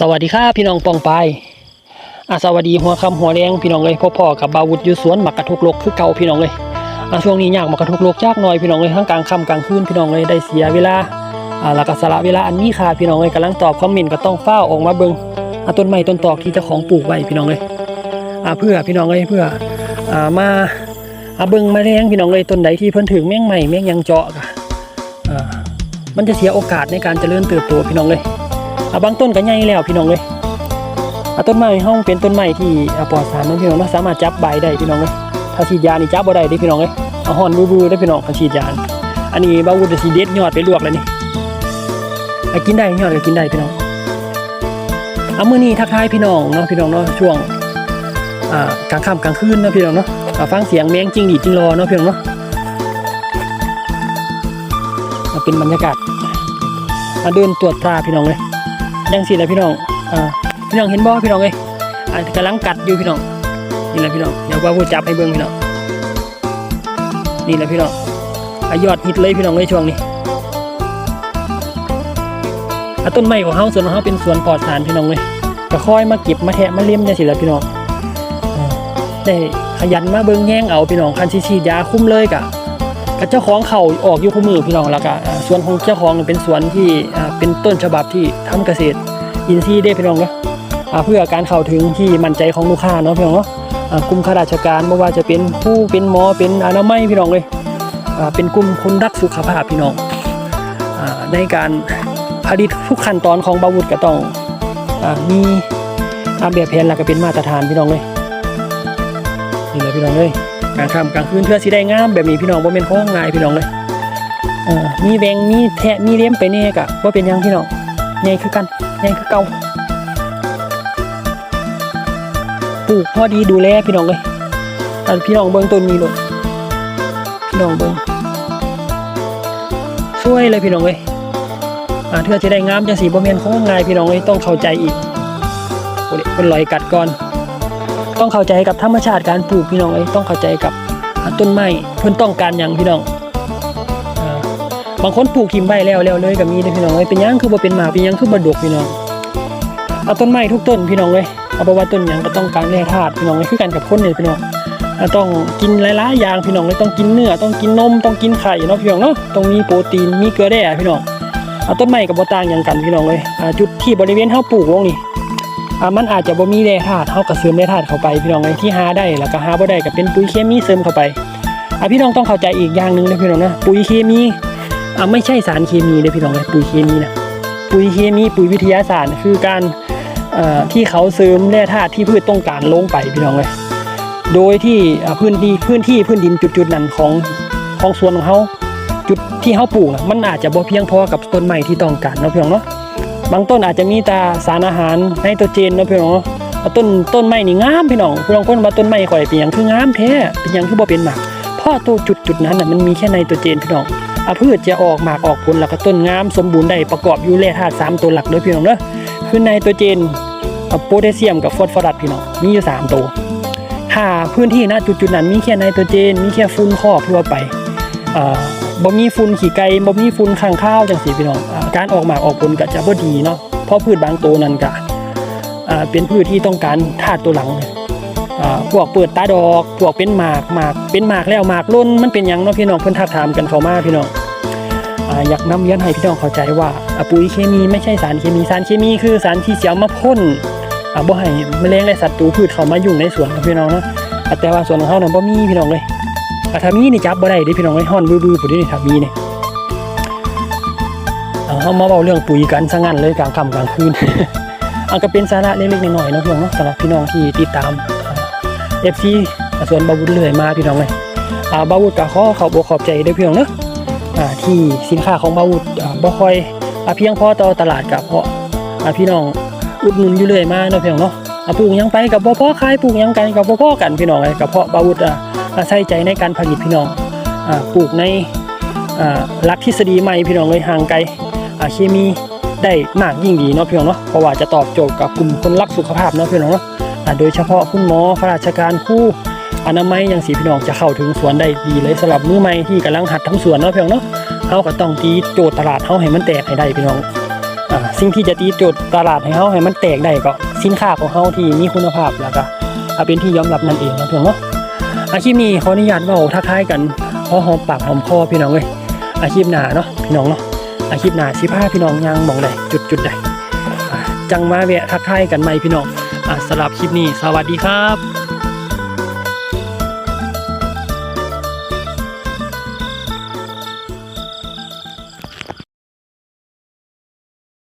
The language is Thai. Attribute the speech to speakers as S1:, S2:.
S1: สวัสดีครับพี่น้องปองไปอะสวัสดีหัวคำหัวแรงพี่น้องเลยพ่อพ่อกับบาวุธอยู่สวนหมักกระทุกโลกคือเก่าพี่น้องเลยอะช่วงนี้ยากหมักกระทุกโลกยากหน่อยพี่น้องเลยทั้งกลางค่ำกลางคืนพี่น้องเลยได้เสียเวลาอ่าแล้วก็สละเวลาอันมีค่าพี่น้องเลยกำลังตอบคอมเมนต์ก็ต้องเฝ้าออกมาเบิ่งอะต้นไม้ต้นตอกที่เจ้าของปลูกไว้พี่น้องเลยอะเพื่อพี่น้องเลยเพื่ออ่ามาอะเบิ่งมาแรงพี่น้องเลยต้นใดที่เพิ่นถึงแม่งใหม่แม่งยังเจาะกะอ่ามันจะเสียโอกาสในการเจริญเติบโตพี่น้องเลย อะบางต้นก็ใหญ่แล้วพี่น้องเลยอะต้นไม้ห้องเป็นต้นไม้ที่อปลอดสารนะพี่น้องเนาะสามารถจับใบได้พี่น้องเลยถ้าฉีดยานี่จับบ่ได้เด้พี่น้องเลยเอาห่อนบูๆได้พี่น้องถ้าฉีดยาอันนี้บาวุฒสีเด็ดยอดไปลวกแล้วนี่อะกินได้ยอดก็กินได้พี่น้องเอามือนี้ทักทายพี่น้องเนาะพี่น้องเนาะช่วงอ่ากลางค่ำกลางคืนเนาะพี่น้องเนาะฟังเสียงแมงจริงดีจริงรอเนาะพี่น้องเนาะเป็นบรรยากาศอะเดินตรวจตราพี่น้องเลย ยังสิแหละพี่น้องอ่าพี่น้องเห็นบ่พี่น้องเอ้ยอ่ากำลังกัดอยู่พี่น้องนี่แหละพี่น้องเดี๋ยวว่าผู้จับให้เบิ่งพี่น้องนี่แหละพี่น้องอยอดฮิตเลยพี่น้องในช่วงนี้อต้นไม้ของเฮาสวนของเฮาเป็นสวนปลอดสารพี่น้องเลยก็ค่อยมาเก็บมาแทะมาเลี้ยมจังสิละพี่น้องได้ขยันมาเบิ่งแย่งเอาพี่น้องคันสิฉีดยาคุ้มเลยกะ กับเจ้าของเขาออกอยู่คู่มือพี่น้องแล้วก็สวนของเจ้าของเป็นสวนที่เป็นต้นฉบับที่ทำเกษตรอินซีย์ได้พี่น้องเนาะเพื่อการเข้าถึงที่มั่นใจของลูกค้าเนาะพี่น้องเนาะกลุ่มข้าราชการไม่ว่าจะเป็นผู้เป็นหมอเป็นอนามัยพี่น้องเลยเป็นกลุ่มคนรักสุขภาพพี่น้องอในการผลิตทุกขั้นตอนของบาวุธก็ต้องอมีตามแบบแผนหลักก็เป็นมาตรฐานพี่น้องเลยนี่แหละพี่น้องเลย กลางค่ำกลางคืนเพื่อสิได้งามแบบนี้พี่น้องบ่เป็นของง่ายพี่น้องเลยมีแบงมีแทะมีเลี้ยมไปเนี่ยกะว่าเป็นยังพี่น้องใหญ่คือกันยังคือเก่าปลูกพอดีดูแลพี่น้องเลยอันพี่น้องเบิ้งต้นนี้เลยพี่น้องเบิ้งช่วยเลยพี่น้องเลยอ่าเพื่อจะได้งามจังสีบ่แม่นของง่ายพี่น้องเลยต้องเข้าใจอีกโอ้เด็กเป็นลอยกัดก่อน ต้องเข้าใจกับธรรมชาติการปลูกพี่น้องเลยต้องเข้าใจกับต้นไม้เพิ่อนต้องการหยังพี่น้องบางคนปลูกทิมใบแล้วแล้วเลยก็มีเด้อพี่น้องเอ้ยเป็นยังคือบ่เป็นหมาเป็นยังคือบ่ดกพี่น้องเอาต้นไม้ทุกต้นพี่น้องเลยเอาบอกว่าต้นหยังก็ต้องการแร่ธาตุพี่น้องเลยคือกันกับคนนี่ยพี่น้องต้องกินหลายๆอย่างพี่น้องเลยต้องกินเนื้อต้องกินนมต้องกินไข่เนาะพี่น้องเนาะต้องมีโปรตีนมีเกลือแร่พี่น้องเอาต้นไม้กับบ่ต่างหยังกันพี่น้องเลยจุดที่บริเวณเฮาปลูกลงนี่ อ่ามันอาจจะบ่มีแร่ธาตุเฮาก็เสริมแร่ธาตุเข้าไป พี่น้องเลยที่หาได้แล้วก็หาบ่ได้ก็เป็นปุ๋ยเคมีเสริมเข้าไปอ่าพี่น้องต้องเข้าใจอีกอย่างหนึ่งนะพี่น้องนะปุ๋ยเคมีอ่าไม่ใช่สารเคมีเลยพี่น้องเลยปุ๋ยเคมีนะปุ๋ยเคมีปุ๋ยวิทยาศาสตร์คือการเอ่อที่เขาเสริมแร่ธาตุที่พืชต้องการลงไปพี่น้องเลยโดยที่พื้นที่พื้นที่พื้นดินจุดๆนั้นของของสวนของเขาจุดที่เขาปลูกมันอาจจะบ่เพียงพอกับต้นไม้ที่ต้องการเนาะพี่น้องเนาะ บางต้นอาจจะมีต่สารอาหารไนโตรเจนเนาะพี่น้องเนาะต้นต้นไม้นี่งามพี่น้องพี่น้องคนว่าต้นไม้ข่อยเป็นยังคืองามแท้เป็นยังคือบ่เป็นหมากเพราะตัวจุดจุดนั้นน่ะมันมีแค่ไนโตรเจนพี่น้องอาพืชจะออกหมากออกผลแล้วก็ต้นงามสมบูรณ์ได้ประกอบอยู่แร่ธาตุสามตัวหลักเด้อพี่น้องเด้อคือไนโตรเจนอะโพแทสเซียมกับฟอสฟอรัสพี่น้องมีอยู่สามตัวถ้าพื้นที่ณจุดๆนั้นมีแค่ไนโตรเจน มีแค่ฝุ่นครอบทั่วไปอ่า บ่มีฝุ่นขี้ไก่บ่มีฝุ่นข้างข้าวจังซี่พี่น้องอการออกหมากออกผลก็จะบ่ดีเนาะเพราะพืชบางตัวนั้นก็เป็นพืชที่ต้องการธาตุตัวหลังอ่าพวกเปิดตาดอกพวกเป็นหมากหมากเป็นหมากแล้วหมากล้นมันเป็นยังเนาะพี่น้องเพิ่นทักถามกันเข้ามาพี่น้องออยากนำเรียนให้พี่น้องเข้าใจว่าปุ๋ยเคมีไม่ใช่สารเคมีสารเคมีคือสารที่เสียมาพ่นอ่าบ่ให้แมลงและศัตรูพืชเข้ามายุ่งในสวนของพี่น้องเนาะแต่ว่าสวนของเฮาเนั้นบ่มีพี่น้องเลย อาถ้ามีนี่จับบ่ได้ด้พี่น้องเลยฮ้อนบื้อๆผู้นี่ถ้ามีนี่เฮามาเว้าเรื่องปุ๋ยกันซะงั้นเลยกลางค่ำกลางคืนอันก็เป็นสาระเล็กๆน้อยๆนาะพี่น้องเนาะสำหรับพี่น้องที่ติดตามเอฟซีส่วนบาวุธเลยมาพี่น้องเลยอ่าบาวุธก็ขอขอบอกขอบใจด้อพี่น้องเนาะที่สินค้าของบาวุธอ่าบ่ค่อยอเพียงพอต่อตลาดกับเพราะพี่น้องอุดหนุนอยู่เลยมาเนาะพี่น้องเนาะปลูกยังไปกับบ่พอขายปลูกยังกันกับบ่พอกันพี่น้องเลยกับเพราะบาวุธอ่า อาใส่ใจในการผลิตพี่น้องอปลูกในอ่าหลักทฤษฎีใหม่พี่น้องเลยห่างไกลอ่าเคมีได้มากยิ่งดีเนาะพี่น้องเนาะเพราะว่าจะตอบโจทย์กับกลุ่มคนรักสุขภาพเนาะพี่น้องเนาะโดยเฉพาะคุณหมอข้าราชการคู่อนามัยอย่างสีพี่น้องจะเข้าถึงสวนได้ดีเลยสำหรับมือใหม่ที่กำลังหัดทำสวนเนาะพี่น้องเนาะเขาก็ต้องตีโจทย์ตลาดเขาให้มันแตกให้ได้พี่น้องสิ่งที่จะตีโจทย์ตลาดให้เฮาให้มันแตกได้ก็สินค้าของเฮาที่มีคุณภาพแล้วก็อ่าเป็นที่ยอมรับนั่นเองนะเพื่อนเนาะ อาชีพนี้ขาอนุญาตเว้าทักทายกันพอหอมปากหอมคอพี่น้องเว้ยอาชีพหนาเนาะพี่น้องเนาะอาชีพหนาสิผ้าพี่น้องยังมองเลยจุดจุดใดอ่าจังมาแวะทักทายกันไหมพี่น้องอ่าสำหรับคลิปนี้สวัสดีครับ